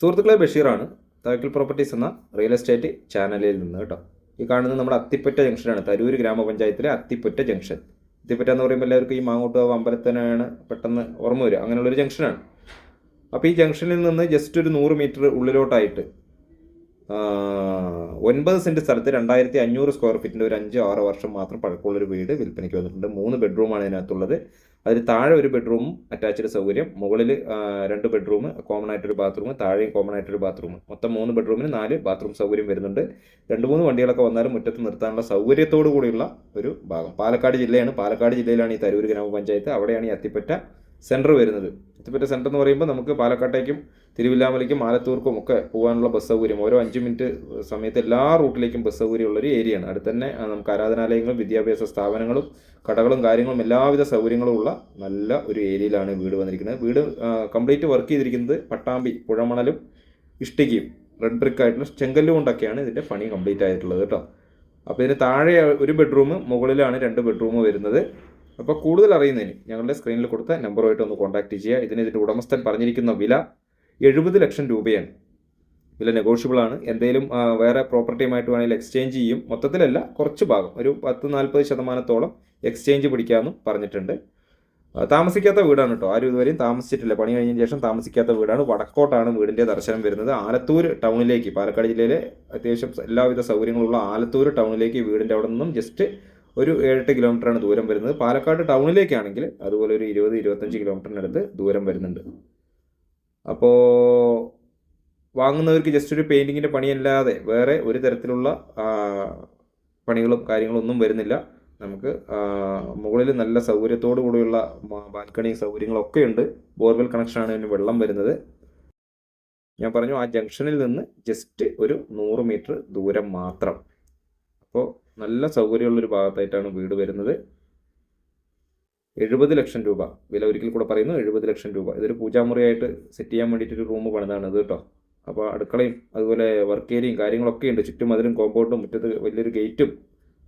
സുഹൃത്തുക്കളെ ബഷീറാണ് തവക്കൽ പ്രോപ്പർട്ടീസ് എന്ന real estate ചാനലിൽ നിന്ന് കേട്ടോ. ഈ കാണുന്നത് നമ്മുടെ അത്തിപ്പറ്റ ജംഗ്ഷനാണ്. തരൂർ ഗ്രാമപഞ്ചായത്തിലെ അത്തിപ്പറ്റ ജംഗ്ഷൻ. അത്തിപ്പറ്റ എന്ന് പറയുമ്പോൾ എല്ലാവർക്കും ഈ മാങ്ങോട്ടുകാവ് അമ്പലത്തിനാണ് പെട്ടെന്ന് ഓർമ്മ വരിക. അങ്ങനെയുള്ളൊരു ജംഗ്ഷനാണ്. അപ്പോൾ ഈ ജംഗ്ഷനിൽ നിന്ന് ജസ്റ്റ് ഒരു നൂറ് മീറ്റർ ഉള്ളിലോട്ടായിട്ട് ഒൻപത് സെന്റ് സ്ഥലത്ത് രണ്ടായിരത്തി അഞ്ഞൂറ് സ്ക്വയർ ഫീറ്റിന്റെ ഒരു അഞ്ച് ആറ് വർഷം മാത്രം പഴക്കമുള്ളൊരു വീട് വിൽപ്പനയ്ക്ക് വന്നിട്ടുണ്ട്. മൂന്ന് ബെഡ്റൂമാണ് ഇതിനകത്തുള്ളത്. അതിൽ താഴെ ഒരു ബെഡ്റൂമും അറ്റാച്ച്ഡ് സൗകര്യം. മുകളിൽ രണ്ട് ബെഡ്റൂം കോമൺ ആയിട്ടൊരു ബാത്റൂം താഴെയും കോമൺ ആയിട്ടൊരു ബാത്റൂം മൊത്തം മൂന്ന് ബെഡ്റൂമിന് നാല് ബാത്റൂം സൗകര്യം വരുന്നുണ്ട്. രണ്ട് മൂന്ന് വണ്ടികളൊക്കെ വന്നാലും മുറ്റത്ത് നിർത്താനുള്ള സൗകര്യത്തോടു കൂടിയുള്ള ഒരു ഭാഗം. പാലക്കാട് ജില്ലയാണ്. പാലക്കാട് ജില്ലയിലാണ് ഈ തരൂർ ഗ്രാമപഞ്ചായത്ത്. അവിടെയാണ് ഈ അത്തിപ്പറ്റ സെന്റർ വരുന്നത്. എത്തിപ്പറ്റ സെന്റർ എന്ന് പറയുമ്പോൾ നമുക്ക് പാലക്കാട്ടേക്കും തിരുവില്ലാമലയ്ക്കും ആലത്തൂർക്കും ഒക്കെ പോകാനുള്ള ബസ് സൗകര്യം. ഓരോ അഞ്ച് മിനിറ്റ് സമയത്ത് എല്ലാ റൂട്ടിലേക്കും ബസ് സൗകര്യമുള്ളൊരു ഏരിയയാണ് അടുത്ത് തന്നെ നമുക്ക് ആരാധനാലയങ്ങളും വിദ്യാഭ്യാസ സ്ഥാപനങ്ങളും കടകളും കാര്യങ്ങളും എല്ലാവിധ സൗകര്യങ്ങളും ഉള്ള നല്ല ഒരു ഏരിയയിലാണ് വീട് വന്നിരിക്കുന്നത്. വീട് കംപ്ലീറ്റ് വർക്ക് ചെയ്തിരിക്കുന്നത് പട്ടാമ്പി പുഴമണലും ഇഷ്ടികയും റെഡ് ബ്രിക്ക് ആയിട്ടുള്ള ചെങ്കല്ലും കൊണ്ടൊക്കെയാണ് ഇതിന്റെ പണി കംപ്ലീറ്റ് ആയിട്ടുള്ളത് കേട്ടോ. അപ്പോൾ ഇതിന് താഴെ ഒരു ബെഡ്റൂം മുകളിലാണ് രണ്ട് ബെഡ്റൂം വരുന്നത്. അപ്പോൾ കൂടുതൽ അറിയുന്നതിന് ഞങ്ങളുടെ സ്ക്രീനിൽ കൊടുത്ത നമ്പറുമായിട്ട് ഒന്ന് കോൺടാക്ട് ചെയ്യുക. ഇതിന് ഇതിന്റെ ഉടമസ്ഥൻ പറഞ്ഞിരിക്കുന്ന വില എഴുപത് ലക്ഷം രൂപയാണ്. വില നെഗോഷ്യബിൾ ആണ്. എന്തെങ്കിലും വേറെ പ്രോപ്പർട്ടിയുമായിട്ട് വേണമെങ്കിൽ എക്സ്ചേഞ്ച് ചെയ്യും. മൊത്തത്തിലല്ല കുറച്ച് ഭാഗം. ഒരു പത്ത് നാൽപ്പത് ശതമാനത്തോളം എക്സ്ചേഞ്ച് പിടിക്കാമെന്നും പറഞ്ഞിട്ടുണ്ട്. താമസിക്കാത്ത വീടാണ് കേട്ടോ ആരും ഇതുവരെയും താമസിച്ചിട്ടില്ല. പണി കഴിഞ്ഞതിന് ശേഷം താമസിക്കാത്ത വീടാണ്. വടക്കോട്ടാണ് വീടിന്റെ ദർശനം വരുന്നത്. ആലത്തൂർ ടൗണിലേക്ക് പാലക്കാട് ജില്ലയിലെ അത്യാവശ്യം എല്ലാവിധ സൗകര്യങ്ങളുള്ള ആലത്തൂർ ടൗണിലേക്ക് വീടിന്റെ അവിടെ നിന്നും ജസ്റ്റ് ഒരു ഏഴെട്ട് കിലോമീറ്ററാണ് ദൂരം വരുന്നത്. പാലക്കാട് ടൗണിലേക്കാണെങ്കിൽ അതുപോലെ ഒരു ഇരുപത് ഇരുപത്തഞ്ച് കിലോമീറ്ററിനടുത്ത് ദൂരം വരുന്നുണ്ട്. അപ്പോൾ വാങ്ങുന്നവർക്ക് ജസ്റ്റ് ഒരു പെയിന്റിങ്ങിന്റെ പണിയല്ലാതെ വേറെ ഒരു തരത്തിലുള്ള പണികളും കാര്യങ്ങളും ഒന്നും വരുന്നില്ല. നമുക്ക് മുകളിൽ നല്ല സൗകര്യത്തോടു കൂടിയുള്ള ബാൽക്കണി സൗകര്യങ്ങളൊക്കെ ഉണ്ട്. ബോർവെൽ കണക്ഷനാണ് ഇതിന് വെള്ളം വരുന്നത്. ഞാൻ പറഞ്ഞു ആ ജംഗ്ഷനിൽ നിന്ന് ജസ്റ്റ് ഒരു നൂറ് മീറ്റർ ദൂരം മാത്രം. നല്ല സൗകര്യമുള്ളൊരു ഭാഗത്തായിട്ടാണ് വീട് വരുന്നത്. എഴുപത് ലക്ഷം രൂപ. വില ഒരിക്കൽ കൂടെ പറയുന്നു എഴുപത് ലക്ഷം രൂപ. ഇതൊരു പൂജാമുറിയായിട്ട് സെറ്റ് ചെയ്യാൻ വേണ്ടിയിട്ട് ഒരു റൂം പണിതാണ് ഇത് കേട്ടോ. അപ്പോൾ അടുക്കളയും അതുപോലെ വർക്ക് ഏരിയയും കാര്യങ്ങളൊക്കെ ഉണ്ട്. ചുറ്റും അതിലും കോമ്പൗണ്ടും മുറ്റത്ത് വലിയൊരു ഗേറ്റും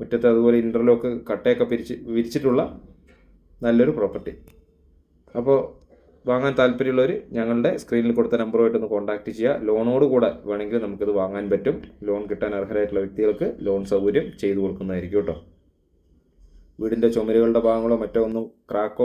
മുറ്റത്ത് അതുപോലെ ഇന്റർലോക്ക് കട്ടയൊക്കെ പിരിച്ച് വിരിച്ചിട്ടുള്ള നല്ലൊരു പ്രോപ്പർട്ടി അപ്പോൾ വാങ്ങാൻ താല്പര്യമുള്ളവർ ഞങ്ങളുടെ സ്ക്രീനിൽ കൊടുത്ത നമ്പറുമായിട്ട് ഒന്ന് കോൺടാക്ട് ചെയ്യുക ലോണോട് കൂടെ വേണമെങ്കിൽ നമുക്കിത് വാങ്ങാൻ പറ്റും. ലോൺ കിട്ടാൻ അർഹരായിട്ടുള്ള വ്യക്തികൾക്ക് ലോൺ സൗകര്യം ചെയ്തു കൊടുക്കുന്നതായിരിക്കും കേട്ടോ. വീടിന്റെ ചുമരുകളുടെ ഭാഗങ്ങളോ മറ്റോ ഒന്നും ക്രാക്കോ